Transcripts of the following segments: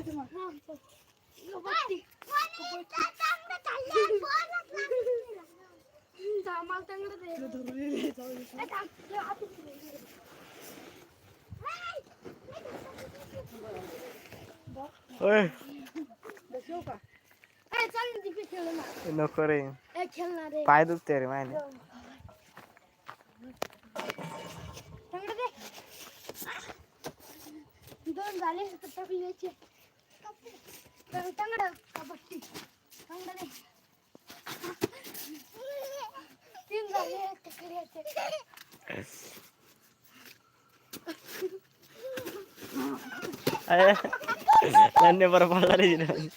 जायचं मग. ओय. नको रे. पाय दुखते रे मायने दोन झाले तर टाकल्याचे टंगड कबड्डी टंगड नाही तीन झाले टाकल्याचे अरे त्यांनी बरं पडला रे जिथं.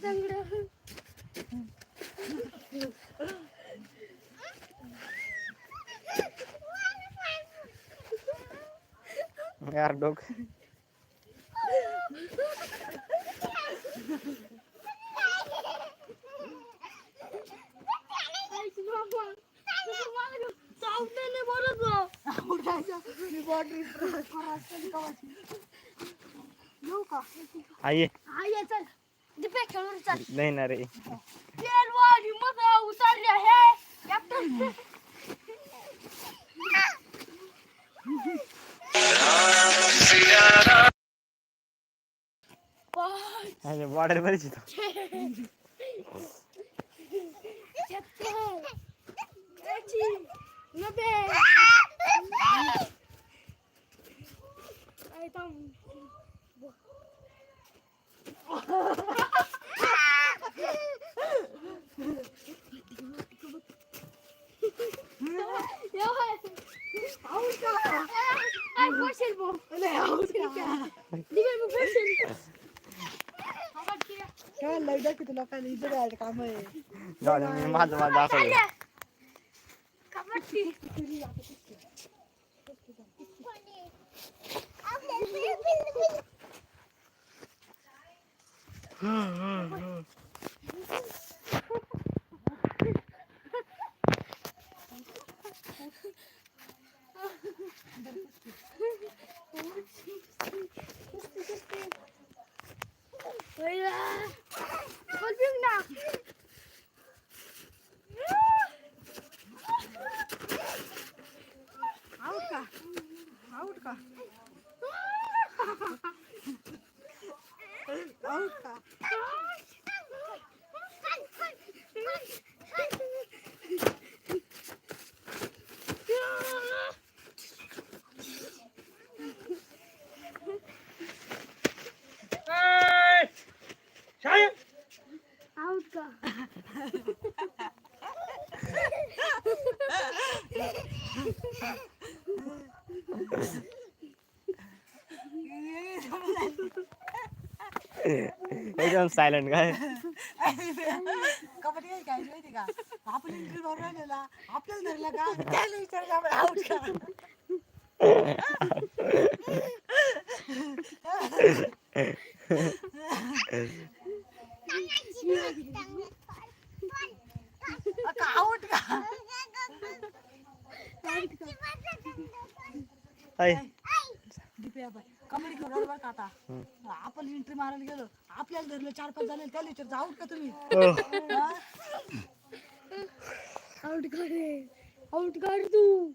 टंगड यार डोक आई. नाही ना रे. अरे बॉर्डर बरीच इथं लय आऊट का काय लय दाखव तुला काय इथं जायचं काम आहे. जाऊ दे, मी माझं माझं दाखवलं आऊट का आऊट का आऊट का आउट का एकदम सायलेंट काय कबड्डी आहे काय माहिती का? आपण इंटरव्ह्यू भरून राहिलेला. आपल्याला धरला का? त्याला विचारलं आपण आऊट का आऊट का? ऐ दिप्या बाई कबड्डी घेऊन आलो बरं का आता. आपण एंट्री मारायला गेलो आपल्याला धरलं चार पाच झाले त्याला विचारलं आऊट का तुम्ही? आउट कर आउट कर तू.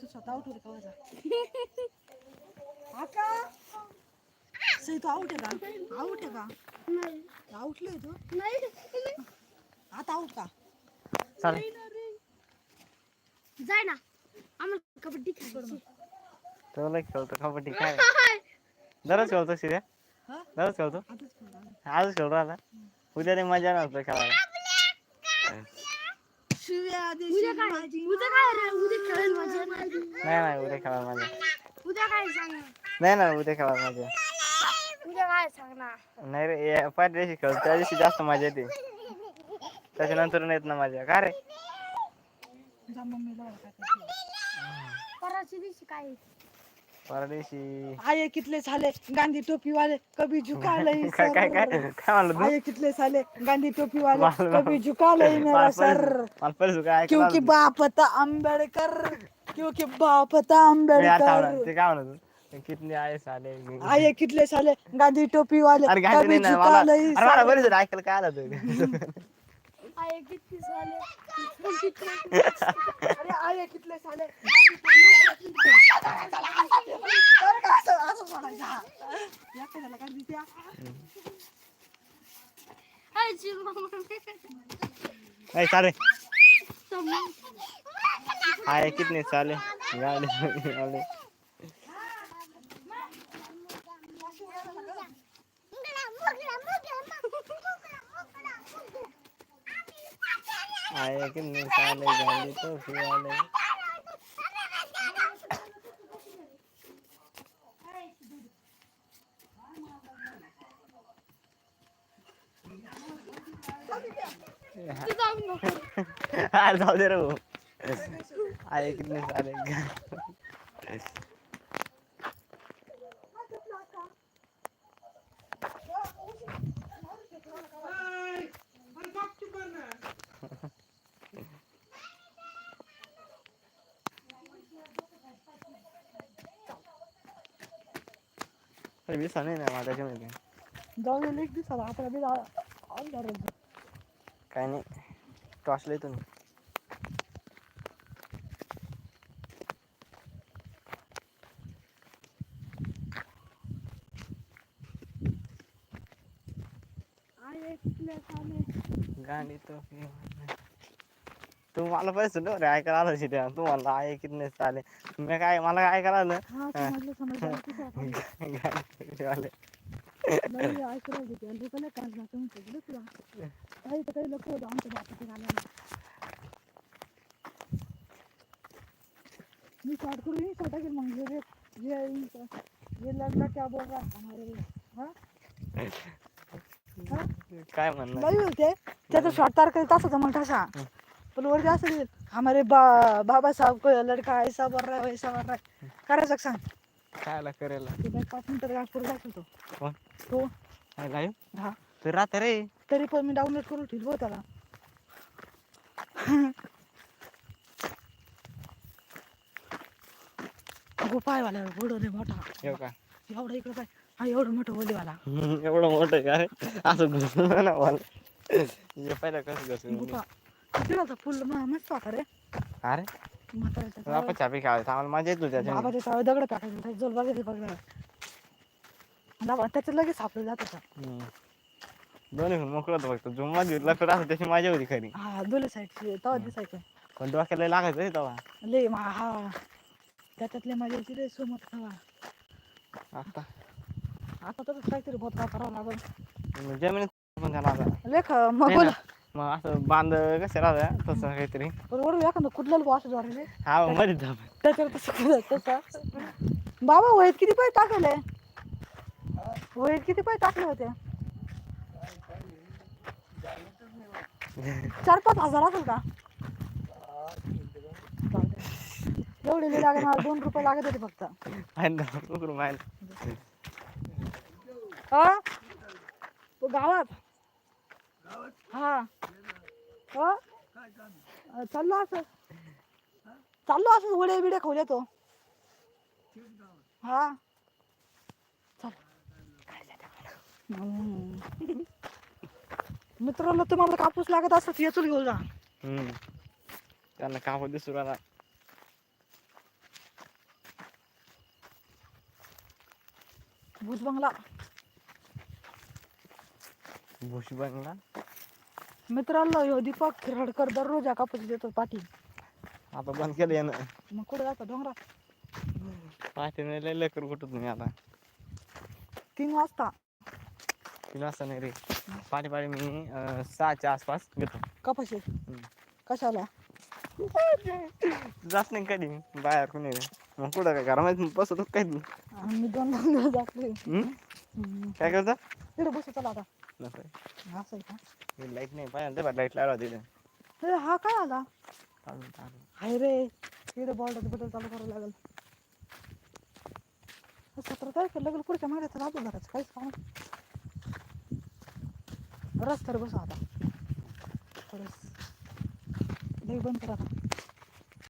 तू स्वतः आऊट होते कवाचा आका सई तू आऊट आहे का? आऊट आहे का? नाही. आऊटले तू. नाही. आता आऊट का? जाय ना. आम्हाला कबड्डी खेळायची. तुला खेळतो कबड्डी काय दररोज खेळतो शिऱ्या हा? दररोज खेळतो. आजच खेळतो आता उद्या रे मजा नसतो खेळायला. उद्या काय? उद्या मजा नाही नाही उद्या खेळायला मजा उद्या काय सांग नाही ना उद्या खेळायला मजा उद्या काय सांग ना नाही रे या पाच दिवशी खेळतो त्या दिवशी जास्त मजा येते. त्याच्यानंतर येत ना मजा. का रे. परवाच्या दिवशी काय? परदेशी. आये कितले साले गांधी टोपी वाले कभी झुका नहीं काय काय काय सर. काय म्हणलं तू? आये कितले साले गांधी टोपी वाले माल- कभी झुका नहीं मेरा सर. मला काय ऐकायला क्योंकि आलं बाप था अंबेडकर क्योंकि बाप था आता आवडलं. अंबेडकर ते काय म्हणत? कितने आहे साले? आये कितले साले गांधी टोपी वाले अरे गाडी कभी नाही ना झुका मला नहीं अरे मला सर. बरेच ऐकायला काय आलं तू आहे किती झाले अरे आये कितले साले? गांधी टोपी वाले. अरे का असं असं म्हणायचं या कशाला गांधी त्या आहे चिरू नाही चाले आहे कितने साले गाडी गाडी आहे कितने साले गाडी तो वाले जाऊ दे रे भाऊ. आहे कितने सारे नाही ना मला त्याच्यामध्ये जाऊ दे एक दिवसाला आपला बी आमदार काय नाही टॉसला तुम्ही किती गाडी तो तू मला पैसे रे ऐकायला आलं शिट्या तू म्हणला आहे कितने साले मी काय मला काय ऐकायला वाले नाही, ऐकलं होतं ते. लोकं लय काढला तुमचं. इकडे तुला. काही तर काही लोक होतं आमच्या बापाच्या गाण्याला. मी शॉर्ट करून ही शॉर्ट मग. ये लड़का क्या बोल रहा है हमारे हाँ? काय म्हणणार? नाही बोलते त्याचा शॉर्ट तार करीत असं मग तसा. पण वरती असं हमारे बा बाबा साहब को लड़का ऐसा बोल रहा है वैसा बोल रहा है. करायचं सांग. कायला करेल ते बाई पाच मिनिटं दाखवतो कोण? तो? काय लाईव्ह हा. तू राहते रे. तरी पण मी डाउनलोड करून ठेवलं हो त्याला. गोपायवाला एवढं रे मोठा. येऊ का? एवढं इकडं पाय. हा एवढं मोठं बोलीवाला एवढं मोठं आहे का रे? असं घुसून ना मला. हे पहिलं कसं घुसून फुल म- मस्त होता रे. अरे? आपण छापी खेळायचं आम्हाला मजा येतो त्याच्या बाबा त्याचा दगड टाकायचं जोल बघायचं बघा दाबा त्याचं लगेच सापडलं जात होतं दोन्ही मोकळं होतं फक्त. जुम्मा घेतला तर असं त्याची मजा होती खरी. हा दोन्ही साईडचे तेव्हा दिसायचं. पण डोक्याला लागायचं रे तेव्हा. लय मा हा. त्याच्यातले माझ्या याची रे सोमत खावा आता? आता तसंच काहीतरी बहुत करावं लागल. जमिनीत पण आता. लेख मग बोल. मग असं बांध कसं राहतं तसं काहीतरी. बरोबर एखादं कुठलं वासद्वारे रे हा मध्ये त्याच्यावर तसं तसं? बाबा वहीत किती पाय टाकले वहीत किती पाय टाकले होते? चार पाच हजार असेल का. एवढे लय लागत मला दोन रुपये लागत होते फक्त. बाहेर. हा? तो गावात? हा. हा? चाललो असं. चाललो असं वडे बिडे खाऊया तो हा. मित्रांनो तुम्हाला कापूस लागत असत येचून घेऊ जा. त्यांना कापड दिसू राहिला. भुज बंगला भुशी बंगला मित्रांनो ह्यो दीपक खिरडकर दररोज या कापूस देतो पाठी आता बंद केलं यानं. मग कुठे जातो? डोंगरात. पाठीने लय लवकर कुठत नाही आता. तीन वाजता. तीन वाजता नाही रे. पाठी पाठी मी अं, सहाच्या आसपास घेतो. कपाशी कशाला? जात नाही कधी. बाहेर कोणी रे मग कुठं काय घरामध्ये बसतो काही नाही. आणि मी दोन दोन दिवस जाते हम्म? हम्म. काय करता? तिकडे बसू चला आता. असं आहे का? हे लाइट नाही पाहिजे लाइट लावा तिथे हा काय आला? हाय रे बॉल बॉर्डर बटन चालू करावं लागेल. सतरा तारखेला लागेल पुढच्या महिन्यात लागू घराचं काहीच काम रस्त्यावर बसा आता. थोडंस. लई बंद करा